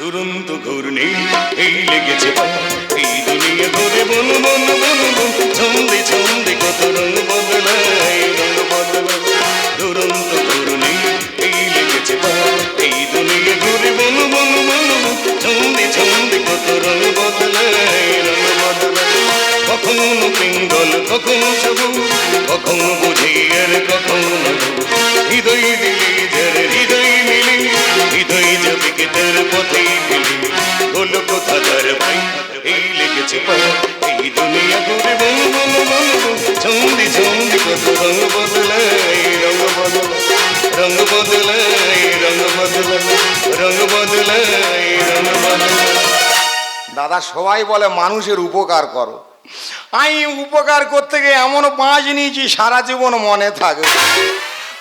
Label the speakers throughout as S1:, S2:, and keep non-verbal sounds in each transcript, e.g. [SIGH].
S1: দুরন্ত ঘূর্ণি, এই লেগেছে এই দুনিয়া ঘুরে বন বন বন বন। ছন্দে ছন্দে কত রঙ বদলায় রঙ বদলায়। দুরন্ত ঘূর্ণি, এই লেগেছে এই দুনিয়া ঘুরে বন বন বন বন। ছন্দে ছন্দে কত বদলায় কখনো পিঙ্গল, কখনো কখনো বুঝি আর কখনো হৃদয় দিলি যার হৃদয়
S2: দাদা, সবাই বলে মানুষের উপকার করো। আমি উপকার করতে গিয়ে এমন পাঁচ নিয়েছি, সারা জীবন মনে থাকে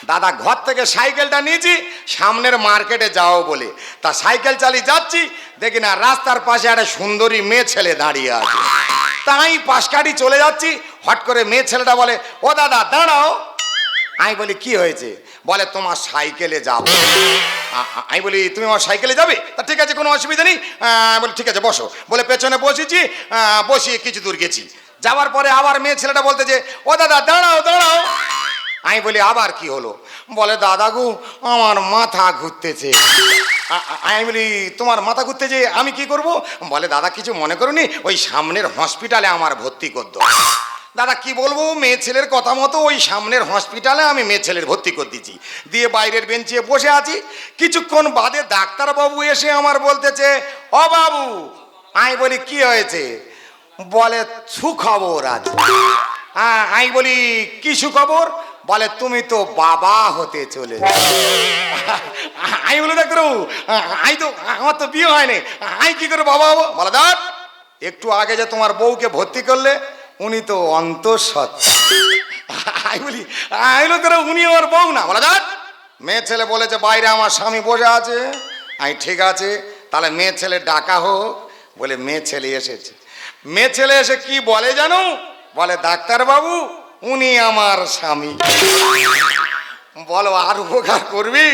S2: দাদা ঘর থেকে সাইকেলটা নিয়েছি, সামনের মার্কেটে যাও বলে। তা সাইকেল চালিয়ে যাচ্ছি, দেখি না রাস্তার পাশে একটা সুন্দরী মেয়ে ছেলে দাঁড়িয়ে আছে। তাই পাশ কাটি চলে যাচ্ছি হট করে মেয়ে ছেলেটা বলে, ও দাদা, দাঁড়াও। আমি বলি, কি হয়েছে? বলে, তোমার সাইকেলে যাব। আমি বলি, তুমি আমার সাইকেলে যাবে? তা ঠিক আছে, কোনো অসুবিধা নেই। বলি, ঠিক আছে, বসো। বলে, পেছনে বসেছি বসিয়ে কিছু দূর গেছি। যাওয়ার পরে আবার মেয়ে ছেলেটা বলতে যে ও দাদা, দাঁড়াও দাঁড়াও। আমি বলি, আবার কি হলো? বলে, দাদা গো, আমার মাথা ঘুরতেছে। আমি বলি, তোমার মাথা ঘুরতে ঘুরতেছে, আমি কি করব? বলে, দাদা, কিছু মনে করুনি? ওই সামনের হসপিটালে আমার ভর্তি করতো দাদা, কি বলব? মেয়ে ছেলের কথা মতো ওই সামনের হসপিটালে আমি মেয়ে ছেলের ভর্তি করে দিয়েছি। দিয়ে বাইরের বেঞ্চে বসে আছি। কিছুক্ষণ বাদে ডাক্তারবাবু এসে আমার বলতেছে, ও বাবু, আমি বলি, কি হয়েছে? বলে, সুখবর আছে হ্যাঁ আমি বলি, কি সুখবর? বলে, তুমি তো বাবা হতে চলে আমি বলি ডাক্তার আমি তো, আমার তো বিয়ে হয়নি। আমি কি করে বাবা হব? বলে দাঁত একটু আগে যে তোমার বউকে ভর্তি করলে, উনি তো অন্তঃসৎ আমি বলি, আমি তোরা উনি আমার বউ না। বলে দাঁত মেয়ে ছেলে বলেছে, বাইরে আমার স্বামী বসে আছে। আমি, ঠিক আছে, তাহলে মেয়ে ছেলে ডাকা হোক। বলে, মেয়ে ছেলে এসেছে। মেয়ে ছেলে এসে কি বলে জানো? বলে ডাক্তার বাবু উনি আমার স্বামী। বলো, আর উপকার করবি?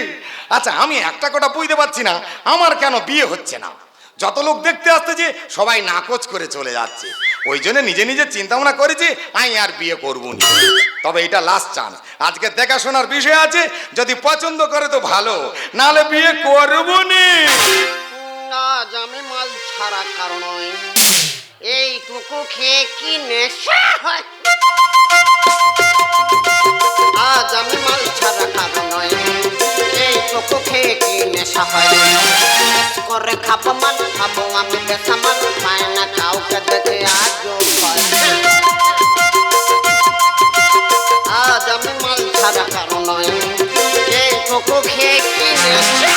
S2: আচ্ছা আমি একটা কথা বুঝতে পারছি না, আমার কেন বিয়ে হচ্ছে না? যত লোক দেখতে আসতেছে সবাই নাকচ করে চলে যাচ্ছে, ওই জন্য নিজে নিজে চিন্তা ভাবনা করেছি, আমি আর বিয়ে করব না। তবে এটা লাস্ট চান্স আজকে দেখাশোনার বিষয় আছে, যদি পছন্দ করে তো ভালো, নাহলে বিয়ে করব নি।
S3: আজ আমি মাল ছাড়া কারণ এইটুকু খেয়ে কি নেশা হয়? আজ আমি মাল ছাড়া কারণ এইটুকু খেয়ে কি নেশা হয়? করে খাব মাল খাব আমি বেসা মাল পায় না কাউকে দেখে ভয়। আজ আমি মাল ছাড়া কারণ এইটুকু খেয়ে কি নেশা?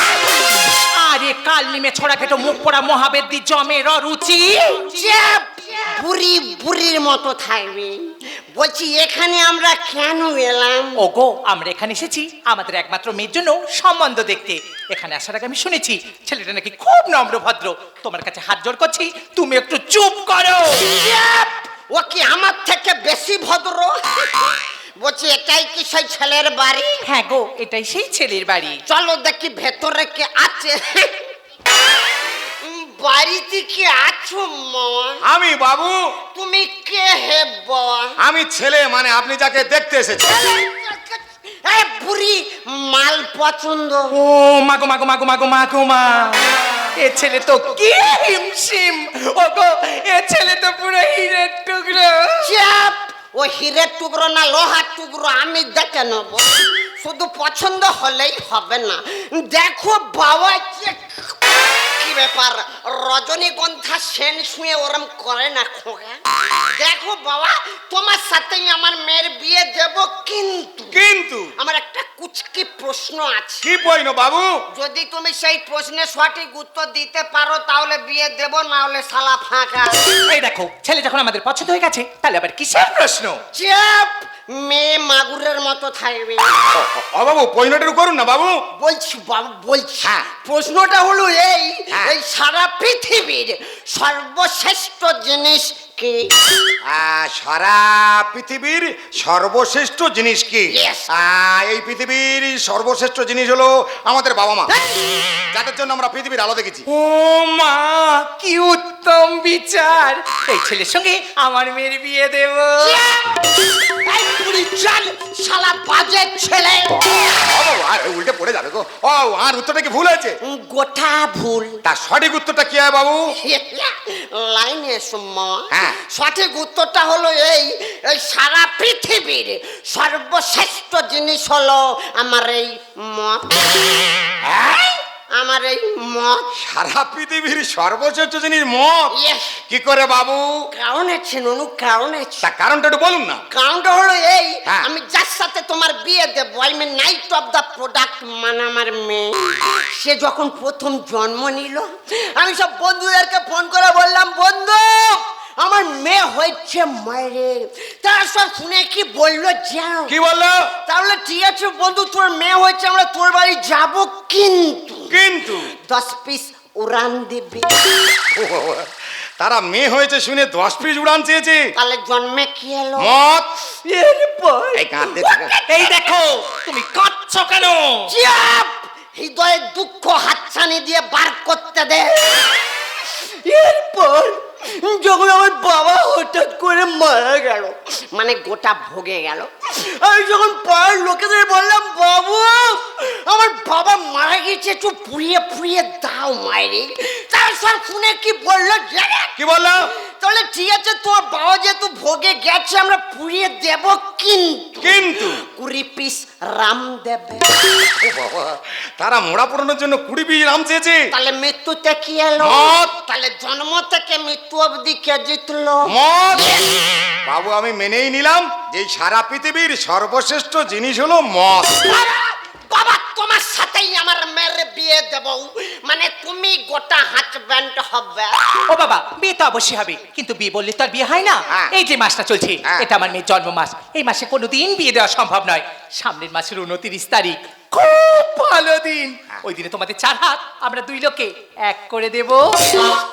S4: কাল নিমে ছড়া খেটো মুখ পড়া মহাবেদ্যি জমের রুচি!
S3: বুড়ি বুড়ির মতো থাকবে। বলছি এখানে আমরা কেন এলাম?
S4: ওগো আমরা এখানে এসেছি আমাদের একমাত্র মেয়ের জন্য সম্বন্ধ দেখতে। এখানে আসার আগে আমি শুনেছি ছেলেটা নাকি খুব নম্র ভদ্র। তোমার কাছে হাত জোর করছি তুমি একটু চুপ করো!
S3: ও কি আমার থেকে বেশি ভদ্র? বলছি এটাই কি সেই ছেলের বাড়ি?
S4: হ্যাঁ গো এটাই সেই ছেলের বাড়ি।
S3: চলো দেখি ভেতরে কে আছে। বাড়িতে কি আছো মা?
S2: আমি বাবু।
S3: তুমি কে হে বাবা
S2: আমি ছেলে মানে আপনি যাকে দেখতে এসেছেন।
S3: এই বুড়ি মাল পছন্দ।
S4: ও মাগো মাগো মাগো মাগো মাগো মা এ ছেলে তো কি হিমশিম। ওগো এ ছেলে তো পুরো হিরের টুকরো।
S3: চাপ ও হিরের টুকরো না লোহার টুকরো আমি দেখে নেব। শুধু পছন্দ হলেই হবে না। দেখো বাবা কি ব্যাপার। রজনীগন্ধা সেন শুয়ে ওরম করে না খোকা। দেখো বাবা তোমার সাথেই আমার মেয়ের বিয়ে দেব কিন্তু।
S2: কিন্তু?
S3: আমার একটা কুচকি প্রশ্ন আছে।
S2: কি পয়নো বাবু?
S3: যদি তুমি সেই প্রশ্নের সঠিক উত্তর দিতে পারো তাহলে বিয়ে দেব না হলে সালা ফাঁকা।
S4: এই দেখো ছেলে যখন আমাদের পছন্দ হয়ে গেছে তাহলে আবার কিসের প্রশ্ন?
S3: চাপ মেয়ে মাগুরের মতো থাকবে।
S2: ও বাবু পয়নোটার করুন না বাবু।
S3: বলছি বাবু বলছি।
S2: হ্যাঁ।
S3: প্রশ্নটা হলো এই
S2: হ্যাঁ।
S3: এই সারা পৃথিবীর সর্বশ্রেষ্ঠ জিনিস কি?
S2: সারা পৃথিবীর সর্বশ্রেষ্ঠ জিনিস কি? এই পৃথিবীর সর্বশ্রেষ্ঠ জিনিস হলো আমাদের বাবা মা। যাদের জন্য আমরা পৃথিবীর আলো দেখেছি।
S4: ও মা কি উত্তম বিচার। এই ছেলের সঙ্গে আমার মেয়ের বিয়ে দেব।
S3: শালা বাজে ছেলে।
S2: উল্টে পড়ে যাবে গো। ও আর উত্তরটা কি ভুল
S3: উম, গোটা ভুল।
S2: তার সঠিক উত্তরটা কি হয় বাবু? [LAUGHS]
S3: লাইনে সুম্মা
S2: হ্যাঁ।
S3: সঠিক উত্তরটা হলো এই এই সারা পৃথিবীর সর্বশ্রেষ্ঠ জিনিস হলো আমার এই মত
S2: হ্যাঁ?
S3: আমার এই মত
S2: সারা পৃথিবীর সর্বশ্রেষ্ঠ জিনিস
S3: Yes.
S2: কি করে বাবু?
S3: কারণ আছে ননু কারণ আছে।
S2: তা কারণটা একটু বলুন না।
S3: কারণটা হলো এই
S2: হ্যাঁ।
S3: আমি যার সাথে তোমার বিয়ে দেবো I mean night of the product মানে আমার মেয়ে। সে যখন প্রথম জন্ম নিল আমি সব বন্ধুদেরকে ফোন করে বললাম বন্ধু আমার মেয়ে হয়েছে মায়েরে। তারা সব শুনে কি বলল জানো?
S2: কি বলল?
S3: তাহলে ঠিক আছে বন্ধু তোর মেয়ে হয়েছে আমরা তোর বাড়ি যাব কিন্তু।
S2: কিন্তু?
S3: দশ পিস উড়ান দিবি।
S2: তারা মেয়ে হয়েছে শুনে দশ পিস উড়ান চেয়েছে।
S3: তাহলে জন্মে কি এলো? এরপর?
S2: এই
S4: দেখো তুমি কাঁদছো কেন?
S3: চাপ! হৃদয়ে দুঃখ হাতছানি দিয়ে বার করতে দে। এরপর? যখন আমার বাবা হঠাৎ করে মারা গেল মানে গোটা ভোগে গেল, আমি যখন পাড়ার লোকেদের বললাম, বাবু, আমার বাবা মারা গেছে, একটু পুড়িয়ে পুড়িয়ে দাও মায়ের। তার সব শুনে কি বলল
S2: কি বলল?
S3: তাহলে ঠিক আছে তোর বাবা যেহেতু ভোগে গেছে আমরা পুড়িয়ে দেব কিন্তু।
S2: কিন্তু?
S3: কুড়ি পিস রাম দেবে।
S2: ও বাবা তারা মোড়া পড়ানোর জন্য কুড়ি পিস রাম চেয়েছে।
S3: তাহলে মৃত্যুতে কি এলো।
S2: মত।
S3: তাহলে জন্ম থেকে মৃত্যু অবধি কে জিতলো?
S2: মদ। বাবু আমি মেনেই নিলাম যে এই সারা পৃথিবীর সর্বশ্রেষ্ঠ জিনিস হলো মদ।
S3: বাবা তোমার সাথেই আমার মেয়ের বিয়ে দেব। মানে তুমি গোটা হাজব্যান্ড হবে।
S4: ও বাবা বিয়ে তো অবশ্যই হবে। কিন্তু বিয়ে বললে তো আর বিয়ে হয় না।
S2: হ্যাঁ।
S4: এই যে মাসটা চলছে
S2: হ্যাঁ।
S4: এটা আমার মেয়ের জন্ম মাস এই মাসে কোনোদিন বিয়ে দেওয়া সম্ভব নয়। সামনের মাসের উনত্রিশ তারিখ। খুব ভালো দিন। ওই দিনে তোমাদের চার হাত আমরা দুই লোকে এক করে দেব।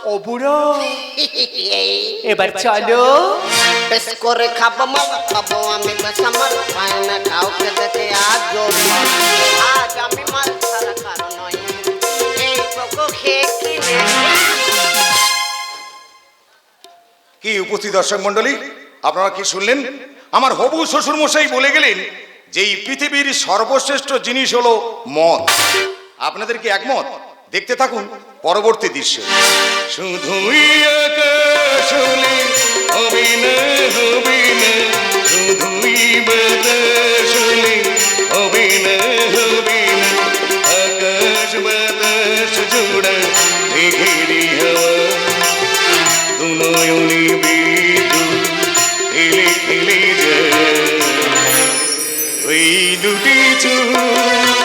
S4: ও বুড়ো। এবার চলো।
S3: বেশ করে খাব মামা খাব আমি পায় না কাউকে দেখে আজ আজ আমি মাল ছাড়া কারণ নয় এই তোকে খেয়ে কিনে
S2: কি উপস্থিত দর্শক মন্ডলী আপনারা কি শুনলেন? আমার হবু শ্বশুর মশাই বলে গেলেন যে এই পৃথিবীর সর্বশ্রেষ্ঠ জিনিস হলো মদ। আপনাদের কি একমত? দেখতে থাকুন পরবর্তী দৃশ্য। শুধুই আকাশ হলে হবে না ওই দুটি চোখ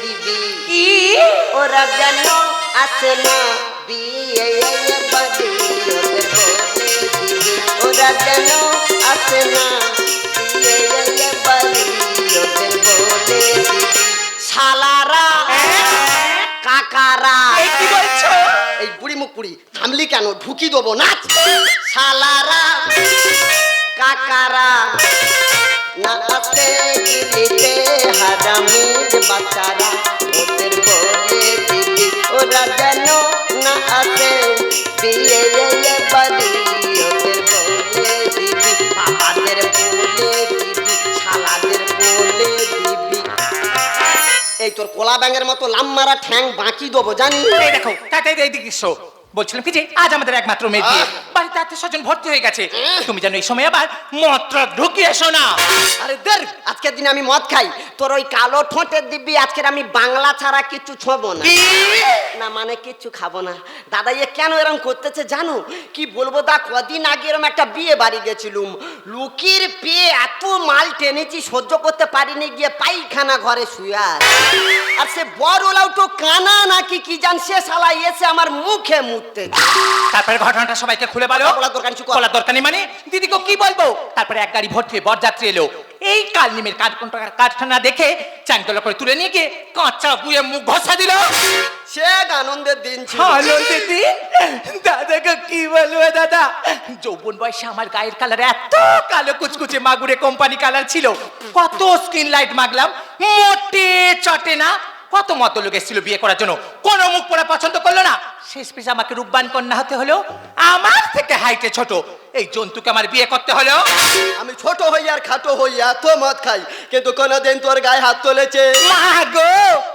S2: দিবি। কি?
S3: ওরা যেন আসে না বিয়ে বাড়ি ওদের বলে দিবি। ওরা যেন আসে না বিয়ে বাড়ি ওদের বলে দিবি। শালারা কাকারা।
S4: এই কি বলছো?
S3: এই বুড়ি মুখ পুড়ি থামলি কেন? ঢুকি দেবো না শালারা কাকারা। না আসে গিলিতে হারামির বাচ্চারা ওদের বলে দিবি এই তোর কোলা ব্যাঙের মতো লাম মারা ঠ্যাং বাঁকি দেবো জানি
S4: দেখো তাই এইদিকে এসো। বলছিলাম কি যে আজ আমাদের একমাত্র মেয়ে বিয়ে। বাড়িতে আত্মীয় স্বজন ভর্তি হয়ে গেছে। তুমি জানো এই সময় আবার মন্ত্র ঢুকিয়ে এসো না।
S3: আরে দের আজকের দিন আমি মদ খাই। তোর ওই কালো ঠোঁটের দিব্যি আজকের আমি বাংলা ছাড়া কিছু ছোবো না। না মানে কিচ্ছু খাব না। দাদা ইয়ে কেন এরম করতেছে জানো? কি বলব দা কদিন আগে এরম একটা বিয়ে বাড়ি গেছিলুম। লুকির পেয়ে এত মাল টেনেছি সহ্য করতে পারিনি গিয়ে পাইখানা ঘরে শুয়ে আর সে বড় ওলাও তো কানা নাকি কি জান সে শালা এসে আমার মুখে মুততে
S4: তারপরে ঘটনাটা সবাইকে খুলে বলো।
S3: বলার দরকার চুপ
S4: বলার দরকার নেই মানে? দিদিকে কি বলব? তারপরে এক গাড়ি ভর্তি হয়ে বরযাত্রী এলো। এই কালনিমের কাঠ- কারখানা দেখে চাংতলা করে তুলে নিয়ে গিয়ে কাঁচা গুয়ে মুখ ঘষা দিল।
S3: সে আনন্দের দিন ছিল।
S4: আনন্দের দিন? দাদাকে কি বলব দাদা? যৌবন বয়সে আমার গায়ের কালার এত কালো কুচকুচে মাগুরে কোম্পানি কালার ছিল। কত স্ক্রিন লাইট মাগলাম মোটে চটে না। কত মত লোক এসেছিল বিয়ে করার জন্য? কোনো মুখ পড়া পছন্দ করল না? শেষ পেশ আমাকে রূপবান কন্যা হতে হলো। আমার থেকে হাইটে ছোট। এই জন্তুকে আমার বিয়ে করতে হলো।
S3: আমি ছোট হই আর খাটো হই এত মদ খাই কিন্তু কোনোদিন তোর গায়ে হাত তুলেছে।
S4: মা গো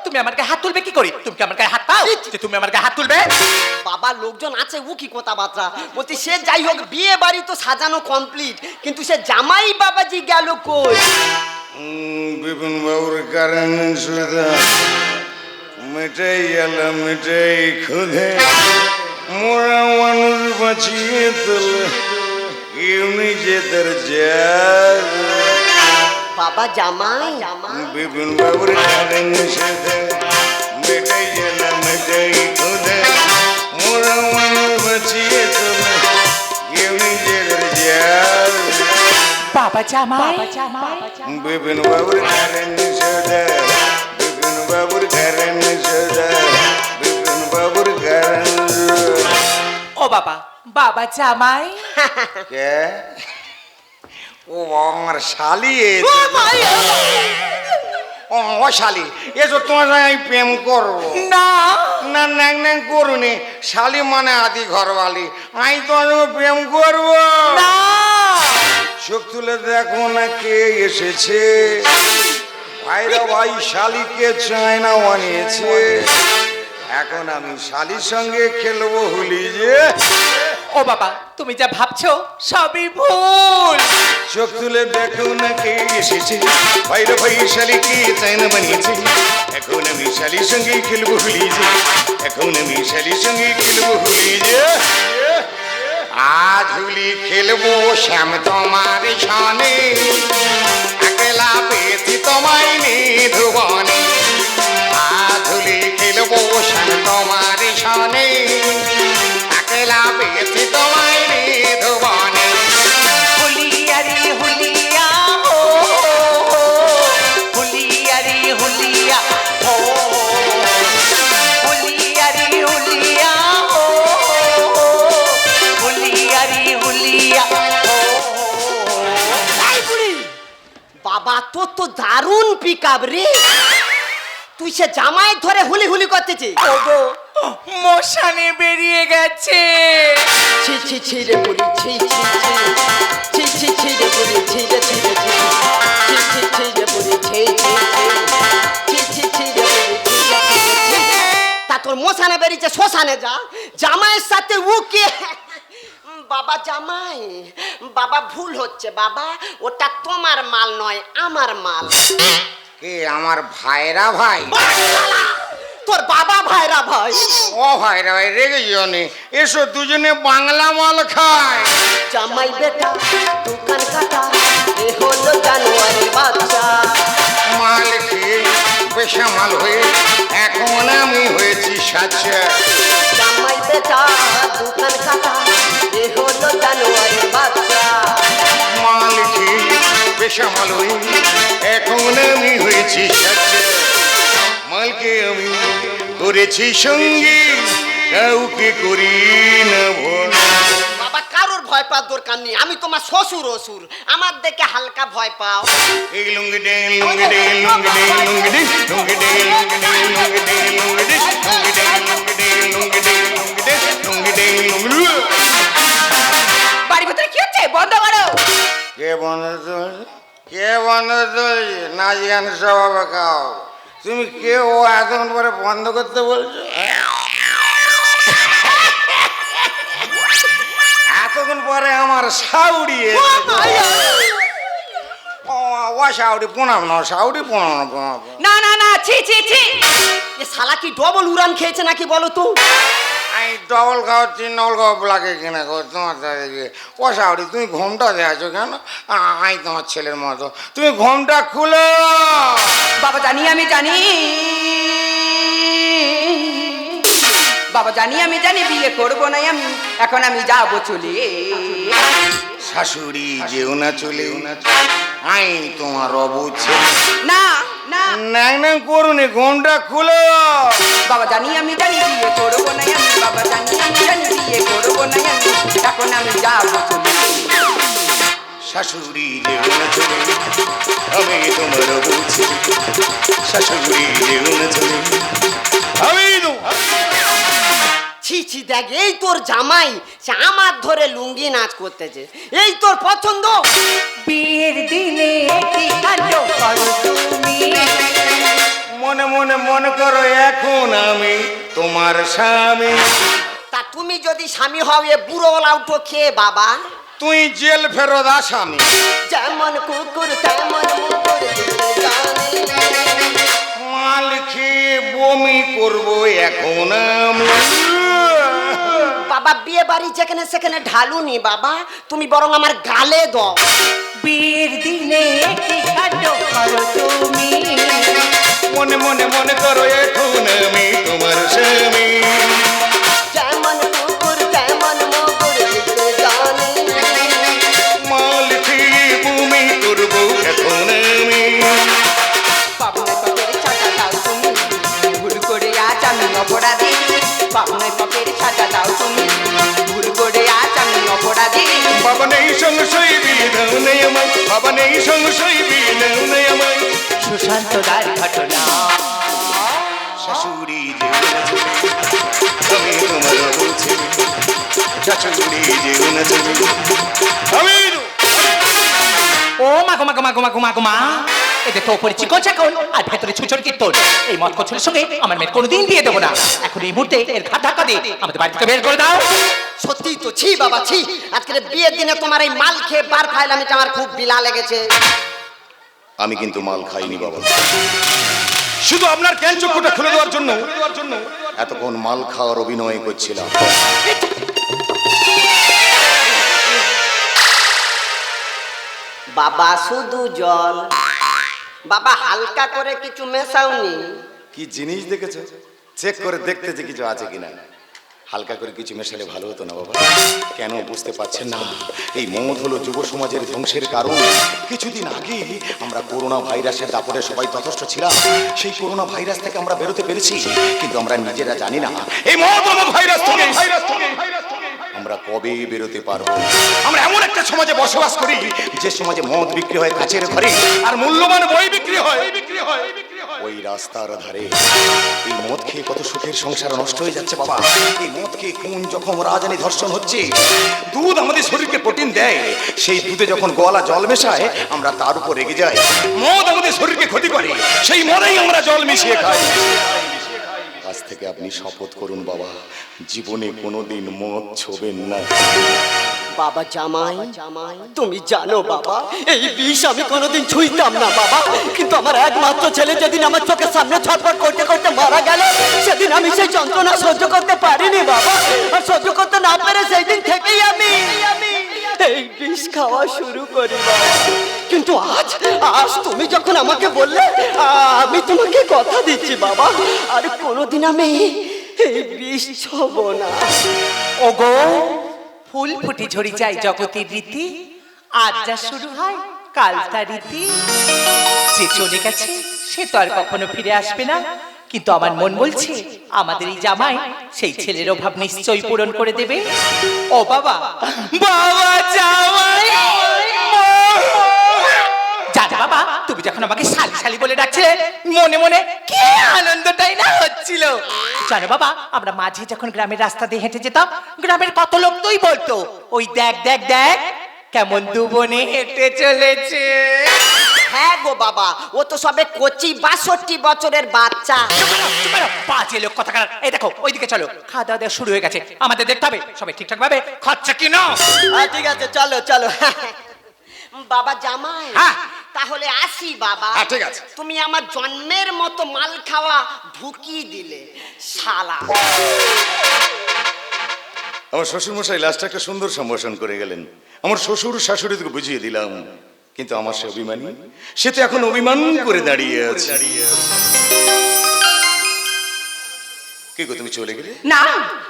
S4: তুমি আমার গায়ে হাত তুলবে কি করি? তুমি কি আমার গায়ে হাত পাও যে তুমি আমার গায়ে হাত তুলবে?
S3: বাবা লোকজন আছে ও কি কথাবার্তা? বলছি সে যাই হোক বিয়ে বাড়ি তো সাজানো কমপ্লিট কিন্তু সে জামাই বাবাজি গেল কই?
S2: বিপিনবাবুর কারেন্ট সুবিধা মেটাই গেলা মেটাই খুদে। মোরা মানুষ বাঁচিয়ে তোলে এমনি যে তার যার
S3: বাবা জামাই। জামাই
S2: বিপিন বাবুর কারেন্ট সুবিধা মেটাই গেলা মেটাই খুদে। মোরা মানুষ বাঁচিয়ে তোলে এমনি যে তার
S4: বাবা জামাই
S2: বিপিন বাবুর ঘরেন সদা বিপিন বাবুর ঘরেন সদা বিপিন বাবুর ঘরেন
S4: ও বাবা বাবা জামাই
S2: কে ও আমার শালি
S3: ও
S2: শালি এসো তোমার সঙ্গে আমি প্রেম করব
S4: না
S2: না ন্যাং ন্যাং করুনি শালি মানে আদি ঘরওয়ালি আমি তোমার সঙ্গে প্রেম করব।
S4: না।
S2: চোখ তুলে দেখো না কে এসেছে? ভাইরা ভাই শালিকে চায়না বানিয়েছে। এখন আমি শালির সঙ্গে খেলব হুলি যে।
S4: ও বাবা তুমি যা ভাবছ সবই ভুল।
S2: চোখ তুলে দেখো না কে এসেছে। ভাইরা ভাই শালিকে চায়না বানিয়েছে। এখন আমি শালির সঙ্গে খেলব হুলি যে। এখন আমি শালির সঙ্গে খেলব হুলি যে। আজ হুলি খেলব শ্যাম তোমার সনে। একলা পেয়েছি তোমায় নিধুবনে।
S3: বাবা তোর তো দারুণ পিক রে। তুই সে জামাই ধরে হুলি হুলি করতেছি
S4: ওগো মশানে বেরিয়ে গেছে।
S3: ছি ছি ছি রে বুড়ি ছি ছি ছি। ছি ছি ছি রে ছি রে ছি রে ছি। ছি ছি ছি রে ছি ছি ছি। ছি ছি রে ছি তা তোর মশানে বেরিয়েছে শ্মশানে যা। জামাইয়ের সাথে উকে। বাবা জামাই বাবা ভুল হচ্ছে বাবা ওটা তোমার মাল নয় আমার মাল।
S2: কে আমার ভাইরা ভাই?
S3: তোর বাবা ভাইরা ভাই।
S2: ও ভাইরা ভাই রেগে জনে এসো দুজনে বাংলা মাল খায়
S3: জামাই বেটা দোকান কাটা এ হলো জানুয়ারি বাচ্চা।
S2: মাল খেয়ে বেসামাল হয়ে এখন আমি হয়েছি সাচ্চা। আমি
S3: ভয় কারোর ভয় পাওয়ার দরকার নেই আমি তোমার শ্বশুর অসুর। আমার দেখে হালকা ভয় পাও।
S2: এই লুঙ্গি ডে লুঙ্গি লুঙ্গি লুঙ্গি লুঙ্গি লুঙ্গি লুঙ্গি
S4: কে বন্ধ
S2: তুমি নাচ গান স্বভাবে খাও তুমি কে ও এতক্ষণ পরে বন্ধ করতে বলছো? এতক্ষণ পরে আমার সাউরি ও সাউরি প্রণাম না সাউরি প্রণাম না, প্রণাম। না
S3: না না ছি ছি ছি। এ শালা কি ডবল উড়ান খেয়েছে নাকি বলো তো?
S2: আমি ডবল খাওয়াচ্ছি ডবল খাওয়া লাগে কিনা গো? তোমার দাদাকে ও তুমি ঘোমটা দেখাছো কেন? আই তোমার ছেলের মতো। তুমি ঘোমটা খুলো!
S5: বাবা জানি আমি জানি। বাবা জানি আমি জানি, বিয়ে করব না আমি। এখন আমি যাব চলে।
S2: শাশুড়ি যেও না চলে। আই তোমার অবুঝ না
S5: না। না
S2: ন্যাং করুনি ঘুমটা খুলো।
S5: বাবা জানি আমি জানি বিয়ে করব না আমি বাবা জানি আমি জানি বিয়ে করব না আমি। এখন আমি যাব চলে।
S1: শাশুড়ি যেও না চলে। আমি তোমার বুঝি শাশুড়ি যেও না চলে। আমি তোমার
S3: ছি ছি দেখ এই তোর জামাই সে আমার ধরে লুঙ্গি নাচ করতেছে। এই তোর পছন্দ?
S4: বিয়ের দিনে কি কাণ্ড করো তুমি?
S2: মনে মনে মনে করো এখন আমি তোমার স্বামী।
S3: তা তুমি যদি স্বামী হও এ বুড়ো লাউটো খেয়ে বাবা?
S2: তুই জেল ফেরত আসামি।
S3: যেমন কুকুর তেমন।
S2: মাল খেয়ে বমি করব এখন আমি।
S3: বাবা বিয়ে বাড়ি যেখানে সেখানে ঢালুনি বাবা তুমি বরং আমার গালে দাও।
S4: বীর দিনে কি কাণ্ড করো তুমি?
S2: মনে মনে মনে করো এখন আমি তোমার স্বামী।
S4: ও মাগো মাগো মাগো মাগো মা এদের তো ওপরে চিকন চাকন আর ভেতরে ছুচর কীর্তন। এই মত কচুরের সঙ্গে আমার মেয়ের কোনোদিন বিয়ে দেবো না। এখন এই মুহূর্তে এর ঘাট ধাক্কা দিয়ে আমাদের বাড়ি থেকে বের করে দাও।
S3: সত্যি তো ছি বাবা ছি। আজকের বিয়ের দিনে তোমার এই মাল খেয়ে বার খাইলাম এটা আমার খুব বিলা লেগেছে।
S1: আমি কিন্তু মাল খাইনি বাবা। শুধু আপনার ক্যান চক্ষুটা খুলে দেওয়ার জন্য। এতক্ষণ মাল খাওয়ার অভিনয় করছিলাম।
S3: বাবা শুধু জল। বাবা হালকা করে কিছু মেশাওনি।
S1: কি জিনিস দেখেছ? চেক করে দেখতে যে কিছু আছে কিনা। হালকা করে কিছু মেশালে ভালো হতো না বাবা। কেন বুঝতে পারছেন না? এই মদ হলো যুব সমাজের ধ্বংসের কারণ। কিছুদিন আগে আমরা করোনা ভাইরাসের দাপটে সবাই তথস্থ ছিলাম। সেই করোনা ভাইরাস থেকে আমরা বেরোতে পেরেছি। কিন্তু আমরা নিজেরা জানি না। এই মদ নামক ভাইরাস থেকে ভাইরাস থেকে। আমরা কবে বেরোতে পারব আমরা এমন একটা সমাজে বসবাস করি, যে সমাজে মদ বিক্রি হয় কাছের ঘরে আর মূল্যবান বই বিক্রি হয়। বিক্রি হয় ওই রাস্তার ধারে। এই মদ খেয়ে কত সুখের সংসার নষ্ট হয়ে যাচ্ছে বাবা। এই মদ খেয়ে কোন যখন রাজানি ধর্ষণ হচ্ছে, দুধ আমাদের শরীরকে প্রোটিন দেয়। সেই দুধে যখন গলা জল মেশায়, আমরা তার উপর রেগে যাই। মদ আমাদের শরীরকে ক্ষতি করে। সেই মদেই আমরা জল মিশিয়ে খাই। আজ থেকে আপনি শপথ করুন বাবা, জীবনে কোনোদিন মদ ছোবেন না।
S3: বাবা জামাই জামাই তুমি জানো বাবা, এই বিষ আমি কোনোদিন ছুঁইতাম না বাবা। কিন্তু আমার একমাত্র ছেলে যেদিন আমার চোখের সামনে ছটফট করতে করতে মারা গেল, সেদিন আমি সেই যন্ত্রণা সহ্য করতে পারিনি বাবা। আর সহ্য করতে না পেরে সেই দিন থেকেই আমি এই বিষ খাওয়া শুরু করি কিন্তু আজ আজ তুমি যখন আমাকে বললে, আমি তোমাকে কথা দিচ্ছি, বাবা। আর কোনোদিন আমি এই বিষ ছব না।
S4: ওগো, ফুল ফুটে ঝরি যায় জগতের রীতি। আজ যা শুরু হয়, কাল তা রীতি। যে চলে গেছে, সে তো আর কখনো ফিরে আসবে না। কিন্তু আমার মন বলছে, আমাদের এই জামাই সেই ছেলের অভাব নিশ্চয়ই পূরণ করে দেবে। ও বাবা বাবা জামাই! বাবা, তুমি যখন আমাকে শালি শালি বলে ডাকছিলে, মনে মনে কি আনন্দটাই না হচ্ছিল। জানো বাবা, আমরা মাঝে যখন গ্রামের রাস্তা দিয়ে হেঁটে যেতাম, গ্রামের কত লোক তোই বলতো, ওই দেখ দেখ দেখ, কেমন দু বোনে হেঁটে চলেছে।
S3: হ্যাঁ গো বাবা ও তো সবে কচি বাষট্টি বছরের বাচ্চা।
S4: করো, লোক কথা এই দেখো ওইদিকে চলো খাওয়া দাওয়া দেওয়া শুরু হয়ে গেছে আমাদের দেখতে হবে সবাই ঠিকঠাক ভাবে খাচ্ছে কি না?
S3: হ্যাঁ, ঠিক আছে চলো চলো। বাবা জামাই
S2: হ্যাঁ।
S3: তাহলে আসি বাবা।
S2: হ্যাঁ, ঠিক আছে।
S3: তুমি আমার জন্মের মতো মাল খাওয়া ঢুকিয়ে দিলে শালা।
S2: আমার শ্বশুরমশাই লাস্টে একটা সুন্দর সম্ভাষণ করে গেলেন। আমার শ্বশুর শাশুড়িকে বুঝিয়ে দিলাম। কিন্তু আমার সে অভিমানী সে তো এখন অভিমান করে দাঁড়িয়ে আছে। কি গো তুমি চলে গেলে?
S5: না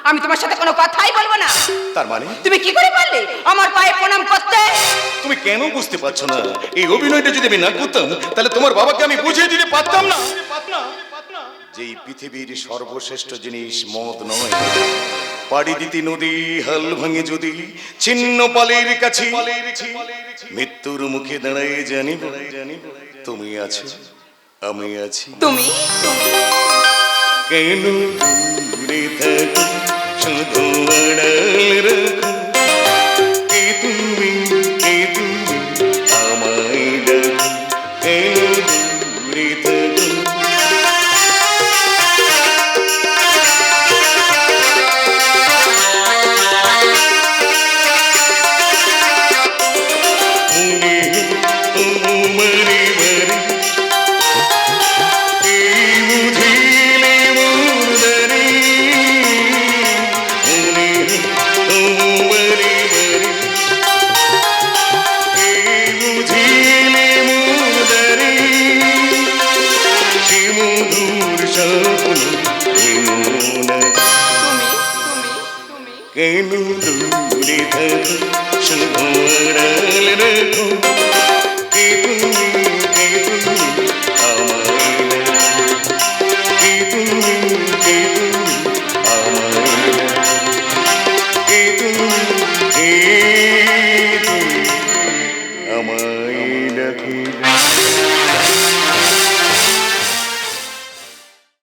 S5: আমি তোমার সাথে কোনো কথাই বলব না।
S2: তার মানে?
S5: তুমি কি করে পারলে আমার পায়ে প্রণাম করতে।
S2: তুমি কেন বুঝতে পারছ না? এই অভিনয়টা যদি আমি না করতাম তাহলে তোমার বাবাকে আমি বুঝিয়ে দিতে পারতাম না। যে এই পৃথিবীর সর্বশ্রেষ্ঠ জিনিস মদ নয়। পাড়ি দিতি নদী হাল ভাঙে যদি ছিন্ন পালের কাছে মৃত্যুর মুখে দাঁড়ায় জানিব তুমি আছো আমি আছি।
S5: তুমি? তুমি
S2: কেন দূরে থাকো শুধু আড়াল রাখো কে তুমি? কেন দূরে থাকো শুধু আড়াল রাখো